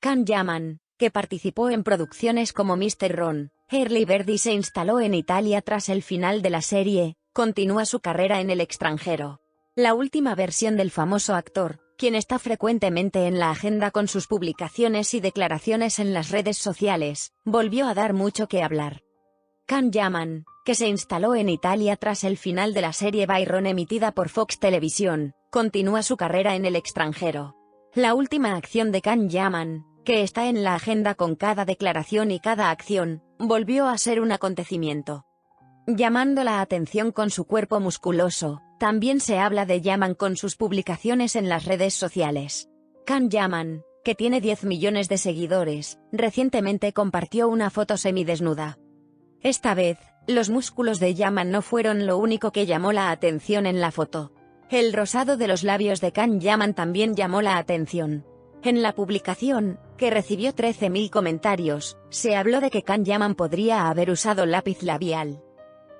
Can Yaman, que participó en producciones como Mr. Ron, Early Bird y se instaló en Italia tras el final de la serie, continúa su carrera en el extranjero. La última versión del famoso actor, quien está frecuentemente en la agenda con sus publicaciones y declaraciones en las redes sociales, volvió a dar mucho que hablar. Can Yaman, que se instaló en Italia tras el final de la serie Byron emitida por Fox Televisión, continúa su carrera en el extranjero. La última acción de Can Yaman, que está en la agenda con cada declaración y cada acción, volvió a ser un acontecimiento. Llamando la atención con su cuerpo musculoso, también se habla de Yaman con sus publicaciones en las redes sociales. Can Yaman, que tiene 10 millones de seguidores, recientemente compartió una foto semidesnuda. Esta vez, los músculos de Yaman no fueron lo único que llamó la atención en la foto. El rosado de los labios de Can Yaman también llamó la atención. En la publicación, que recibió 13.000 comentarios, se habló de que Can Yaman podría haber usado lápiz labial.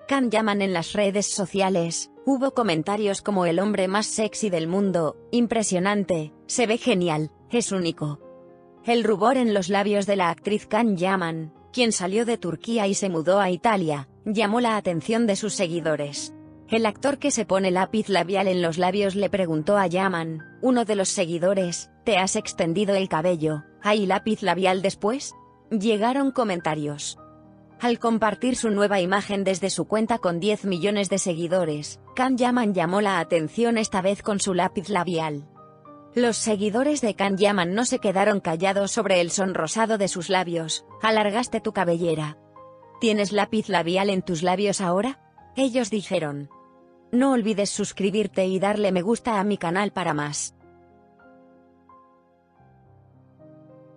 Can Yaman en las redes sociales, hubo comentarios como el hombre más sexy del mundo, impresionante, se ve genial, es único. El rubor en los labios de la actriz Can Yaman, quien salió de Turquía y se mudó a Italia, llamó la atención de sus seguidores. El actor que se pone lápiz labial en los labios le preguntó a Yaman, uno de los seguidores, ¿te has extendido el cabello? ¿Hay lápiz labial después? Llegaron comentarios. Al compartir su nueva imagen desde su cuenta con 10 millones de seguidores, Can Yaman llamó la atención esta vez con su lápiz labial. Los seguidores de Can Yaman no se quedaron callados sobre el sonrosado de sus labios, alargaste tu cabellera. ¿Tienes lápiz labial en tus labios ahora? Ellos dijeron. No olvides suscribirte y darle me gusta a mi canal para más.